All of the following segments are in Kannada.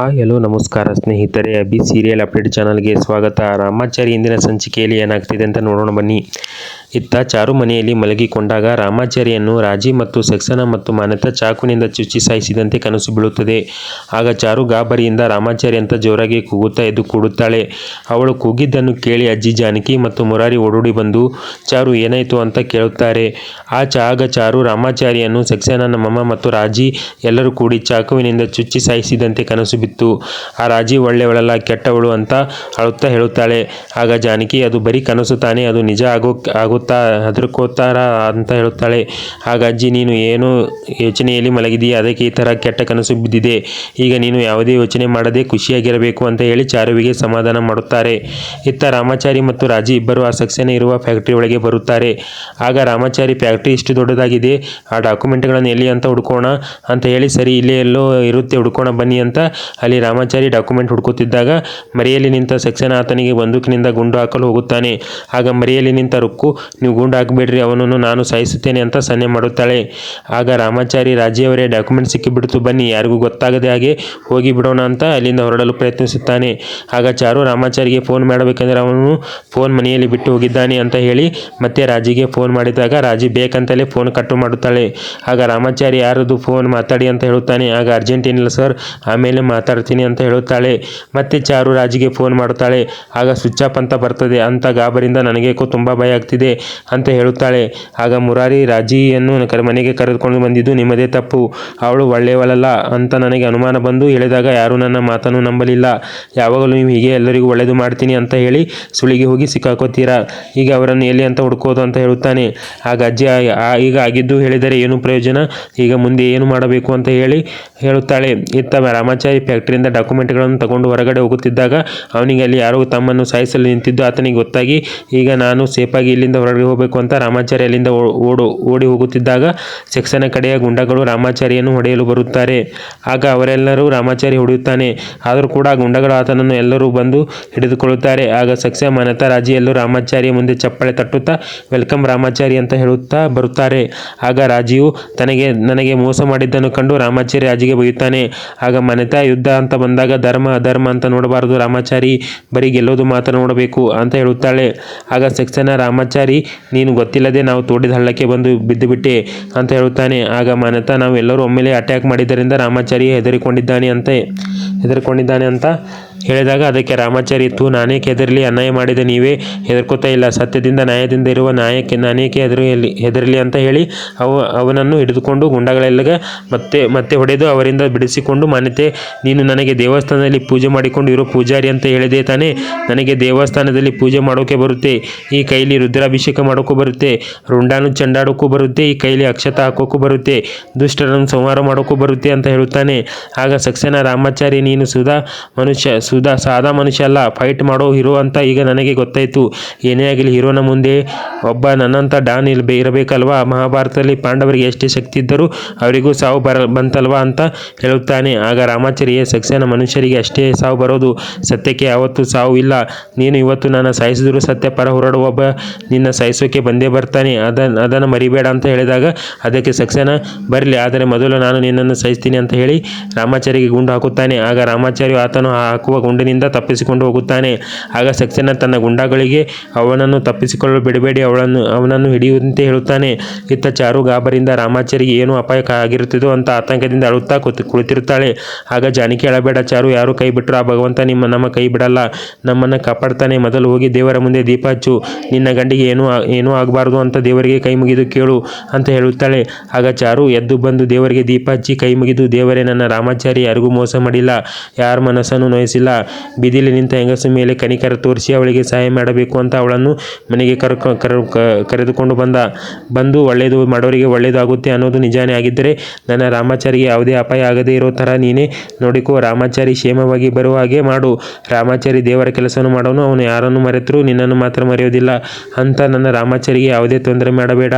ಹಾಯ್, ಹಲೋ, ನಮಸ್ಕಾರ ಸ್ನೇಹಿತರೆ. ಅಭಿ ಸೀರಿಯಲ್ ಅಪ್ಡೇಟ್ ಚಾನಲ್ಗೆ ಸ್ವಾಗತ. ರಾಮಾಚಾರಿ ಇಂದಿನ ಸಂಚಿಕೆಯಲ್ಲಿ ಏನಾಗ್ತಿದೆ ಅಂತ ನೋಡೋಣ ಬನ್ನಿ. ಇತ್ತ ಚಾರು ಮನೆಯಲ್ಲಿ ಮಲಗಿಕೊಂಡಾಗ ರಾಮಾಚಾರಿಯನ್ನು ರಾಜಿ ಮತ್ತು ಸಕ್ಸನ ಮತ್ತು ಮಾನತ ಚಾಕುನಿಂದ ಚುಚ್ಚಿ ಸಾಯಿಸಿದಂತೆ ಕನಸು ಬೀಳುತ್ತದೆ. ಆಗ ಚಾರು ಗಾಬರಿಯಿಂದ ರಾಮಾಚಾರಿ ಅಂತ ಜೋರಾಗಿ ಕೂಗುತ್ತಾ ಎದ್ದು ಕೂಡುತ್ತಾಳೆ. ಅವಳು ಕೂಗಿದ್ದನ್ನು ಕೇಳಿ ಅಜ್ಜಿ ಜಾನಕಿ ಮತ್ತು ಮುರಾರಿ ಓಡೋಡಿ ಬಂದು, ಚಾರು, ಏನಾಯಿತು ಅಂತ ಕೇಳುತ್ತಾರೆ ಆ ಆಗ ಚಾರು ರಾಮಾಚಾರಿಯನ್ನು ಸಕ್ಸೇನಾ, ನಮ್ಮಮ್ಮ ಮತ್ತು ರಾಜಿ ಎಲ್ಲರೂ ಕೂಡಿ ಚಾಕುವಿನಿಂದ ಚುಚ್ಚಿ ಸಾಯಿಸಿದಂತೆ ಕನಸು ಬಿತ್ತು. ಆ ರಾಜಿ, ಒಳ್ಳೆಯವಳಲ್ಲ, ಕೆಟ್ಟವಳು ಅಂತ ಅಳುತ್ತಾ ಹೇಳುತ್ತಾಳೆ. ಆಗ ಜಾನಕಿ, ಅದು ಬರೀ ಕನಸು ತಾನೇ, ಅದು ನಿಜ ಆಗೋ ಆಗುತ್ತಾ ಹೆದರ್ಕೋತಾರ ಅಂತ ಹೇಳುತ್ತಾಳೆ. ಆಗ ಅಜ್ಜಿ, ನೀನು ಏನು ಯೋಚನೆಯಲ್ಲಿ ಮಲಗಿದೆಯಾ ಅದಕ್ಕೆ ಈ ಥರ ಕೆಟ್ಟ ಕನಸು ಬಿದ್ದಿದೆ. ಈಗ ನೀನು ಯಾವುದೇ ಯೋಚನೆ ಮಾಡದೆ ಖುಷಿಯಾಗಿರಬೇಕು ಅಂತ ಹೇಳಿ ಚಾರುವಿಗೆ ಸಮಾಧಾನ ಮಾಡುತ್ತಾರೆ. ಇತ್ತ ರಾಮಾಚಾರಿ ಮತ್ತು ರಾಜಿ ಇಬ್ಬರು ಆ ಸಕ್ಸೇನ ಇರುವ ಫ್ಯಾಕ್ಟ್ರಿ ಒಳಗೆ ಬರುತ್ತಾರೆ. ಆಗ ರಾಮಾಚಾರಿ, ಫ್ಯಾಕ್ಟ್ರಿ ಇಷ್ಟು ದೊಡ್ಡದಾಗಿದೆ. ಆ ಡಾಕ್ಯುಮೆಂಟ್ಗಳನ್ನು ಎಲ್ಲಿ ಅಂತ ಹುಡ್ಕೋಣ ಅಂತ ಹೇಳಿ, ಸರಿ, ಇಲ್ಲೇ ಎಲ್ಲೋ ಇರುತ್ತೆ, ಹುಡ್ಕೋಣ ಬನ್ನಿ ಅಂತ ಅಲ್ಲಿ ರಾಮಾಚಾರಿ ಡಾಕ್ಯುಮೆಂಟ್ ಹುಡುಕುತ್ತಿದ್ದಾಗ ಮರೆಯಲ್ಲಿ ನಿಂತ ಸಕ್ಸೇನ ಆತನಿಗೆ ಬಂದೂಕಿನಿಂದ ಗುಂಡು ಹಾಕಲು ಹೋಗುತ್ತಾನೆ. ಆಗ ಮರೆಯಲ್ಲಿ ನಿಂತ ರುಕ್ಕು ನೀವು ಗುಂಡು ಹಾಕಬೇಡ್ರಿ, ಅವನನ್ನು ನಾನು ಸಾಯಿಸುತ್ತೇನೆ ಅಂತ ಸನ್ನೆ ಮಾಡುತ್ತಾಳೆ. ಆಗ ರಾಮಾಚಾರಿ ರಾಜಿಯವರೇ ಡಾಕ್ಯುಮೆಂಟ್ ಸಿಕ್ಕಿಬಿಡ್ತು, ಬನ್ನಿ, ಯಾರಿಗೂ ಗೊತ್ತಾಗದೆ ಹಾಗೆ ಹೋಗಿ ಬಿಡೋಣ ಅಂತ ಅಲ್ಲಿಂದ ಹೊರಡಲು ಪ್ರಯತ್ನಿಸುತ್ತಾನೆ. ಆಗ ಚಾರು ರಾಮಾಚಾರಿಗೆ ಫೋನ್ ಮಾಡಬೇಕೆಂದರೆ ಅವನು ಫೋನ್ ಮನೆಯಲ್ಲಿ ಬಿಟ್ಟು ಹೋಗಿದ್ದಾನೆ ಅಂತ ಹೇಳಿ ಮತ್ತೆ ರಾಜಿಗೆ ಫೋನ್ ಮಾಡಿದಾಗ ರಾಜಿ ಬೇಕಂತಲೇ ಫೋನ್ ಕಟ್ಟು ಮಾಡುತ್ತಾಳೆ. ಆಗ ರಾಮಾಚಾರಿ, ಯಾರದು ಫೋನ್ ಮಾತಾಡಿ ಅಂತ ಹೇಳುತ್ತಾನೆ. ಆಗ ಅರ್ಜೆಂಟ್ ಸರ್ ಆಮೇಲೆ ಮಾತಾಡ್ತೀನಿ ಅಂತ ಹೇಳುತ್ತಾಳೆ. ಮತ್ತೆ ಚಾರು ರಾಜಿಗೆ ಫೋನ್ ಮಾಡುತ್ತಾಳೆ. ಆಗ ಸ್ವಿಚ್ ಆಫ್ ಅಂತ ಬರ್ತದೆ. ಅಂತ ಗಾಬರಿಂದ ನನಗೆ ತುಂಬ ಭಯ ಆಗ್ತಿದೆ. ಅಂತ ಹೇಳುತ್ತಾಳೆ. ಆಗ ಮುರಾರಿ ರಾಜಿಯನ್ನು ಮನೆಗೆ ಕರೆದುಕೊಂಡು ಬಂದಿದ್ದು, ನಿಮ್ಮದೇ ತಪ್ಪು. ಅವಳು ಒಳ್ಳೆಯವಳಲ್ಲ ಅಂತ ನನಗೆ ಅನುಮಾನ ಬಂದು ಹೇಳಿದಾಗ ಯಾರೂ ನನ್ನ ಮಾತನ್ನು ನಂಬಲಿಲ್ಲ. ಯಾವಾಗಲೂ ನೀವು ಹೀಗೆ ಎಲ್ಲರಿಗೂ ಒಳ್ಳೆಯದು ಮಾಡ್ತೀನಿ ಅಂತ ಹೇಳಿ ಸುಳಿಗೆ ಹೋಗಿ ಸಿಕ್ಕಾಕೋತೀರಾ ಈಗ ಅವರನ್ನು ಎಲ್ಲಿ ಅಂತ ಹುಡುಕೋದು ಅಂತ ಹೇಳುತ್ತಾನೆ. ಆಗ ಅಜ್ಜಿ ಈಗ ಆಗಿದ್ದು ಹೇಳಿದರೆ ಏನು ಪ್ರಯೋಜನ? ಈಗ ಮುಂದೆ ಏನು ಮಾಡಬೇಕು ಅಂತ ಹೇಳಿ ಹೇಳುತ್ತಾಳೆ. ಇತ್ತ ರಾಮಾಚಾರಿ ಫ್ಯಾಕ್ಟರಿಯಿಂದ ಡಾಕ್ಯುಮೆಂಟ್ಗಳನ್ನು ತಗೊಂಡು ಹೊರಗಡೆ ಹೋಗುತ್ತಿದ್ದಾಗ, ಅವನಿಗೆ ಅಲ್ಲಿ ಯಾರೋ ತಮ್ಮನ್ನು ಸಾಯಿಸಲು ನಿಂತಿದ್ದು ಆತನಿಗೆ ಗೊತ್ತಾಗಿ, ಈಗ ನಾನು ಸೇಫಾಗಿ ಇಲ್ಲಿಂದ ಹೊರಗೆ ಹೋಗಬೇಕು ಅಂತ ರಾಮಾಚಾರಿ ಅಲ್ಲಿಂದ ಓಡು, ಓಡಿ ಹೋಗುತ್ತಿದ್ದಾಗ ಸೆಕ್ಸನ ಕಡೆಯ ಗುಂಡಗಳು ರಾಮಾಚಾರಿಯನ್ನು ಹೊಡೆಯಲು ಬರುತ್ತಾರೆ. ಆಗ ಅವರೆಲ್ಲರೂ ರಾಮಾಚಾರಿ ಹೊಡೆಯುತ್ತಾನೆ. ಆದರೂ ಕೂಡ ಗುಂಡಗಳು ಆತನನ್ನು ಎಲ್ಲರೂ ಬಂದು ಹಿಡಿದುಕೊಳ್ಳುತ್ತಾರೆ. ಆಗ ಸಕ್ಸೆ ಮನತ ರಾಜಿಯಲ್ಲೂ ರಾಮಾಚಾರಿಯ ಮುಂದೆ ಚಪ್ಪಳೆ ತಟ್ಟುತ್ತಾ, ವೆಲ್ಕಮ್ ರಾಮಾಚಾರಿ ಅಂತ ಹೇಳುತ್ತಾ ಬರುತ್ತಾರೆ. ಆಗ ರಾಜಿಯು, ತನಗೆ, ನನಗೆ ಮೋಸ ಮಾಡಿದ್ದನ್ನು ಕಂಡು ರಾಮಾಚಾರಿ ರಾಜಿಗೆ ಬೈಯುತ್ತಾನೆ. ಆಗ ಮನೆತಾ ಯುದ್ಧ ಅಂತ ಬಂದಾಗ ಧರ್ಮ, ಅಧರ್ಮ ಅಂತ ನೋಡಬಾರದು ರಾಮಾಚಾರಿ. ಬರೀ ಗೆಲ್ಲೋದು ಮಾತ್ರ ನೋಡಬೇಕು ಅಂತ ಹೇಳುತ್ತಾಳೆ. ಆಗ ಸೆಕ್ಸನ ರಾಮಾಚಾರಿ ನೀನು ಗೊತ್ತಿಲ್ಲದೆ ನಾವು ತೋಡಿದ ಹಳ್ಳಕ್ಕೆ ಬಂದು ಬಿದ್ದುಬಿಟ್ಟೆ ಅಂತ ಹೇಳುತ್ತಾನೆ. ಆಗ ಮಾನತ, ನಾವು ಎಲ್ಲರೂ ಒಮ್ಮೆಲೆ ಅಟ್ಯಾಕ್ ಮಾಡಿದ್ದರಿಂದ ರಾಮಾಚಾರಿ ಹೆದರಿಕೊಂಡಿದ್ದಾನೆ ಅಂತ ಹೆದರಿಕೊಂಡಿದ್ದಾನೆ ಅಂತ ಹೇಳಿದಾಗ ಅದಕ್ಕೆ ರಾಮಾಚಾರಿ ಇತ್ತು ನಾನೇಕೆ ಹೆದರಲಿ ಅನ್ಯಾಯ ಮಾಡಿದ ನೀವೇ ಹೆದರ್ಕೋತಾ ಇಲ್ಲ. ಸತ್ಯದಿಂದ ನ್ಯಾಯದಿಂದ ಇರುವ ನಾಯಕ ನಾನೇಕೆ ಹೆದರಲಿ ಹೆದರಲಿ ಅಂತ ಹೇಳಿ ಅವ, ಅವನನ್ನು ಹಿಡಿದುಕೊಂಡು ಗುಂಡಗಳೆಲ್ಲಗ ಮತ್ತೆ ಮತ್ತೆ ಹೊಡೆದು ಅವರಿಂದ ಬಿಡಿಸಿಕೊಂಡು, ಮಾನ್ಯತೆ, ನೀನು ನನಗೆ ದೇವಸ್ಥಾನದಲ್ಲಿ ಪೂಜೆ ಮಾಡಿಕೊಂಡು ಇರೋ ಪೂಜಾರಿ ಅಂತ ಹೇಳಿದೆ ತಾನೇ. ನನಗೆ ದೇವಸ್ಥಾನದಲ್ಲಿ ಪೂಜೆ ಮಾಡೋಕೆ ಬರುತ್ತೆ. ಈ ಕೈಲಿ ರುದ್ರಾಭಿಷೇಕ ಮಾಡೋಕ್ಕೂ ಬರುತ್ತೆ. ರುಂಡಾನು ಚಂಡಾಡೋಕ್ಕೂ ಬರುತ್ತೆ. ಈ ಕೈಲಿ ಅಕ್ಷತ ಹಾಕೋಕ್ಕೂ ಬರುತ್ತೆ. ದುಷ್ಟರನ್ನು ಸಂಹಾರ ಮಾಡೋಕ್ಕೂ ಬರುತ್ತೆ ಅಂತ ಹೇಳುತ್ತಾನೆ. ಆಗ ಸಕ್ಸೇನಾ ರಾಮಾಚಾರಿ, ನೀನು ಸುಧಾ, ಮನುಷ್ಯ ಸುಧಾ, ಸಾದಾ ಮನುಷ್ಯ ಅಲ್ಲ ಫೈಟ್ ಮಾಡೋ ಹೀರೋ ಅಂತ ಈಗ ನನಗೆ ಗೊತ್ತಾಯಿತು. ಏನೇ ಆಗಲಿ ಹೀರೋನ ಮುಂದೆ ಒಬ್ಬ ನನ್ನಂಥ ಡಾನ್ ಇಲ್ ಇರಬೇಕಲ್ವಾ? ಮಹಾಭಾರತದಲ್ಲಿ ಪಾಂಡವರಿಗೆ ಎಷ್ಟೇ ಶಕ್ತಿ ಇದ್ದರೂ ಅವರಿಗೂ ಸಾವು ಬರ ಬಂತಲ್ವಾ ಅಂತ ಹೇಳುತ್ತಾನೆ. ಆಗ ರಾಮಾಚಾರ್ಯ ಸಕ್ಸೇನ ಮನುಷ್ಯರಿಗೆ ಅಷ್ಟೇ ಸಾವು ಬರೋದು ಸತ್ಯಕ್ಕೆ ಯಾವತ್ತೂ ಸಾವು ಇಲ್ಲ. ನೀನು ಇವತ್ತು ನನ್ನ ಸಾಯಿಸಿದರೂ ಸತ್ಯ ಪರ ಹೊರಡುವ ಒಬ್ಬ ನಿನ್ನ ಸಾಯಿಸೋಕೆ ಬಂದೇ ಬರ್ತಾನೆ. ಅದನ್ನು ಅದನ್ನು ಮರಿಬೇಡ ಅಂತ ಹೇಳಿದಾಗ ಅದಕ್ಕೆ ಸಕ್ಸೇನ, ಬರಲಿ, ಆದರೆ ಮೊದಲು ನಾನು ನಿನ್ನನ್ನು ಸಹಿಸ್ತೀನಿ ಅಂತ ಹೇಳಿ ರಾಮಾಚಾರಿಗೆ ಗುಂಡು ಹಾಕುತ್ತಾನೆ. ಆಗ ರಾಮಾಚಾರ್ಯ ಆತನು ಹಾಕುವ ಗುಂಡಿನಿಂದ ತಪ್ಪಿಸಿಕೊಂಡು ಹೋಗುತ್ತಾನೆ. ಆಗ ಸಕ್ಸೇನಾ ತನ್ನ ಗುಂಡಗಳಿಗೆ, ಅವನನ್ನು ತಪ್ಪಿಸಿಕೊಳ್ಳಲು ಬಿಡಬೇಡಿ, ಅವಳನ್ನು, ಅವನನ್ನು ಹಿಡಿಯುವಂತೆ ಹೇಳುತ್ತಾನೆ. ಇತ್ತ ಚಾರು ಗಾಬರಿಂದ ರಾಮಾಚಾರಿಗೆ ಏನು ಅಪಾಯ ಆಗಿರುತ್ತದೋ ಅಂತ ಆತಂಕದಿಂದ ಅಳುತ್ತಾ ಕುತ್, ಕುಳಿತಿರುತ್ತಾಳೆ. ಆಗ ಜಾನಕಿ, ಅಳಬೇಡ ಚಾರು, ಯಾರು ಕೈ ಬಿಟ್ಟರು ಆ ಭಗವಂತ ನಿಮ್ಮ, ನಮ್ಮ ಕೈ ಬಿಡಲ್ಲ. ನಮ್ಮನ್ನು ಕಾಪಾಡ್ತಾನೆ, ಮೊದಲು ಹೋಗಿ ದೇವರ ಮುಂದೆ ದೀಪ ಹಚ್ಚು. ನಿನ್ನ ಗಂಡಿಗೆ ಏನೂ ಏನೂ ಆಗಬಾರ್ದು ಅಂತ ದೇವರಿಗೆ ಕೈ ಮುಗಿದು ಕೇಳು ಅಂತ ಹೇಳುತ್ತಾಳೆ. ಆಗ ಚಾರು ಎದ್ದು ಬಂದು ದೇವರಿಗೆ ದೀಪ ಹಚ್ಚಿ ಕೈ ಮುಗಿದು, ದೇವರೇ ನನ್ನ ರಾಮಾಚಾರಿ, ಯಾರಿಗೂ ಮೋಸ ಮಾಡಿಲ್ಲ. ಯಾರ ಮನಸ್ಸನ್ನು ನೋಯಿಸಿಲ್ಲ. ಬೀದಿಲಿ ನಿಂತ ಹೆಂಗಸು ಮೇಲೆ ಕನಿಕರ ತೋರಿಸಿ ಅವಳಿಗೆ ಸಹಾಯ ಮಾಡಬೇಕು ಅಂತ ಅವಳನ್ನು ಮನೆಗೆ ಕರೆ- ಕರೆದುಕೊಂಡು ಬಂದ. ಬಂದು ಒಳ್ಳೆಯದು ಮಾಡೋರಿಗೆ ಒಳ್ಳೆಯದಾಗುತ್ತೆ ಅನ್ನೋದು ನಿಜಾನೇ ಆಗಿದ್ದರೆ ನನ್ನ ರಾಮಾಚಾರಿಗೆ ಯಾವುದೇ ಅಪಾಯ ಆಗದೇ ಇರೋ ಥರ ನೀನೇ ನೋಡಿಕೋ. ರಾಮಾಚಾರಿ ಕ್ಷೇಮವಾಗಿ ಬರುವ ಹಾಗೆ ಮಾಡು. ರಾಮಾಚಾರಿ ದೇವರ ಕೆಲಸವನ್ನು ಮಾಡೋನು. ಅವನು ಯಾರನ್ನು ಮರೆತರೂ ನಿನ್ನನ್ನು ಮಾತ್ರ ಮರೆಯೋದಿಲ್ಲ. ಅಂತ ನನ್ನ ರಾಮಾಚಾರಿಗೆ ಯಾವುದೇ ತೊಂದರೆ ಮಾಡಬೇಡ.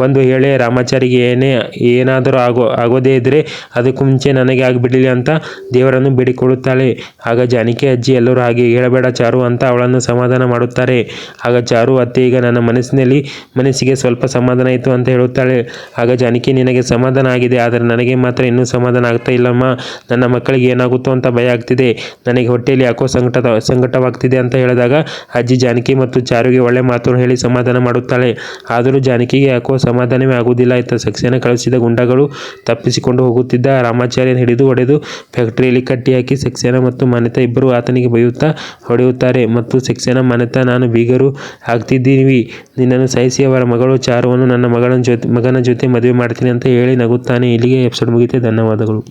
ಒಂದು ಹೇಳೆ ರಾಮಾಚಾರಿಗೆ ಏನೇ, ಏನಾದರೂ ಆಗೋ, ಆಗೋದೇ ಇದ್ದರೆ ಅದಕ್ಕೂ ಮುಂಚೆ ನನಗೆ ಆಗಿಬಿಡಲಿ ಅಂತ ದೇವರನ್ನು ಬೇಡಿಕೊಳ್ಳುತ್ತಾಳೆ. ಆಗ ಜಾನಕಿ ಅಜ್ಜಿ ಎಲ್ಲರೂ ಹಾಗೆ ಹೇಳಬೇಡ ಚಾರು ಅಂತ ಅವಳನ್ನು ಸಮಾಧಾನ ಮಾಡುತ್ತಾರೆ. ಆಗ ಚಾರು, ಅತ್ತೆ, ಈಗ ನನ್ನ ಮನಸ್ಸಿನಲ್ಲಿ ಮನಸ್ಸಿಗೆ ಸ್ವಲ್ಪ ಸಮಾಧಾನ ಆಯಿತು ಅಂತ ಹೇಳುತ್ತಾಳೆ. ಆಗ ಜಾನಕಿ, ನಿನಗೆ ಸಮಾಧಾನ ಆಗಿದೆ, ಆದರೆ ನನಗೆ ಮಾತ್ರ ಇನ್ನೂ ಸಮಾಧಾನ ಆಗ್ತಾ ಇಲ್ಲಮ್ಮ. ನನ್ನ ಮಕ್ಕಳಿಗೆ ಏನಾಗುತ್ತೋ ಅಂತ ಭಯ ಆಗ್ತಿದೆ. ನನಗೆ ಹೊಟ್ಟೆಯಲ್ಲಿ ಯಾಕೋ ಸಂಕಟ, ಸಂಕಟವಾಗ್ತಿದೆ ಅಂತ ಹೇಳಿದಾಗ ಅಜ್ಜಿ ಜಾನಕಿ ಮತ್ತು ಚಾರುಗೆ ಒಳ್ಳೆ ಮಾತನ್ನು ಹೇಳಿ ಸಮಾಧಾನ ಮಾಡುತ್ತಾಳೆ. ಆದರೂ ಜಾನಕಿಗೆ ಯಾಕೋ ಸಮಾಧಾನವೇ ಆಗುವುದಿಲ್ಲ. ಇತ್ತ ಸಕ್ಸೇನ ಕಳಿಸಿದ ಗುಂಡಗಳು ತಪ್ಪಿಸಿಕೊಂಡು ಹೋಗುತ್ತಿದ್ದ ರಾಮಾಚಾರ್ಯನ ಹಿಡಿದು ಹೊಡೆದು ಫ್ಯಾಕ್ಟರಿಯಲ್ಲಿ ಕಟ್ಟಿ ಹಾಕಿ ಸಕ್ಸೇನಾ ಮತ್ತು ಮನೆತ ಇಬ್ಬರು ಆತನಿಗೆ ಬೈಯುತ್ತಾ ಹೊಡೆಯುತ್ತಾರೆ ಮತ್ತು ಸಕ್ಸೇನಾ ಮನೆತಾ ನಾನು ಬೀಗರು ಆಗ್ತಿದ್ದೀವಿ. ನಿನ್ನನ್ನು ಸಹಿಸಿ ಅವರ ಮಗಳು ಚಾರುವನ್ನು ನನ್ನ ಮಗಳ ಜೊತೆ, ಮಗನ ಜೊತೆ ಮದುವೆ ಮಾಡ್ತೀನಿ ಅಂತ ಹೇಳಿ ನಗುತ್ತಾನೆ. ಇಲ್ಲಿಗೆ ಎಪಿಸೋಡ್ ಮುಗಿತೆ ಧನ್ಯವಾದಗಳು.